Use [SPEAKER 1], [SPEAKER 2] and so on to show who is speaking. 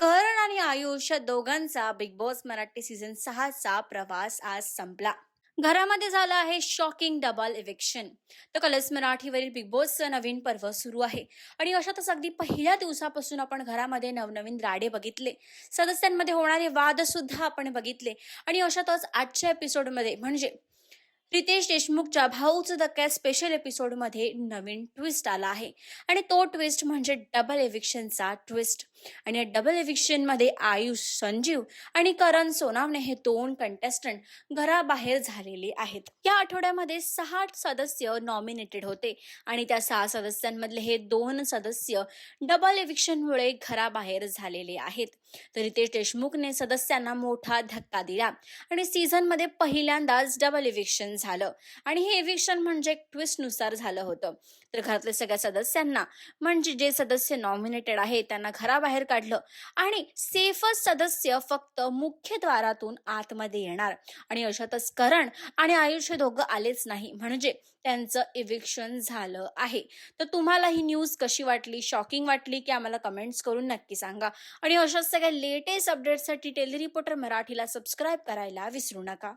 [SPEAKER 1] करण आणि आयुष दोघांचा big boss Marathi season सहाचा प्रवास आज संपला. घरामध्ये झालं आहे शॉकिंग डबल इव्हेक्शन तर कलर्स मराठीवरील बिग बॉसचं नवीन पर्व सुरू आहे. आणि अशातच अगदी पहिल्या दिवसापासून आपण घरामध्ये नवनवीन राडे बघितले. सदस्यांमध्ये होणारे वाद सुद्धा आपण बघितले. आणि अशातच आजच्या एपिसोडमध्ये म्हणजे रितेश देशमुखच्या भाऊचं धक्क्यात स्पेशल एपिसोडमध्ये नवीन ट्विस्ट आला आहे. आणि तो ट्विस्ट म्हणजे डबल एव्हिक्शनचा ट्विस्ट आणि या डबल एव्हिक्शनमध्ये आयुष संजीव आणि करण सोनावणे हे दोन कंटेस्टंट घराबाहेर झालेले आहेत. या आठवड्यामध्ये सहा सदस्य नॉमिनेटेड होते. आणि त्या सहा सदस्यांमधले हे दोन सदस्य डबल एव्हिक्शनमुळे घराबाहेर झालेले आहेत. तर रितेश देशमुखने सदस्यांना मोठा धक्का दिला. आणि सीझनमध्ये पहिल्यांदाच डबल एव्हिक्शन झालं. आणि हे एव्हिक्शन म्हणजे एक ट्विस्टनुसार झालं होतं. तर घरातल्या सगळ्या सदस्यांना म्हणजे जे सदस्य नॉमिनेटेड आहे त्यांना घराबाहेर काढलं. आणि सेफच सदस्य फक्त मुख्य द्वारातून आतमध्ये येणार. आणि अशातच करण आणि आयुष्य दोघं आलेच नाही. म्हणजे त्यांचं इव्हिक्शन झालं आहे. तर तुम्हाला ही न्यूज कशी वाटली? शॉकिंग वाटली की आम्हाला कमेंट्स करून नक्की सांगा. आणि अशाच सगळ्या लेटेस्ट अपडेट्ससाठी टेली रिपोर्टर मराठीला सबस्क्राईब करायला विसरू नका.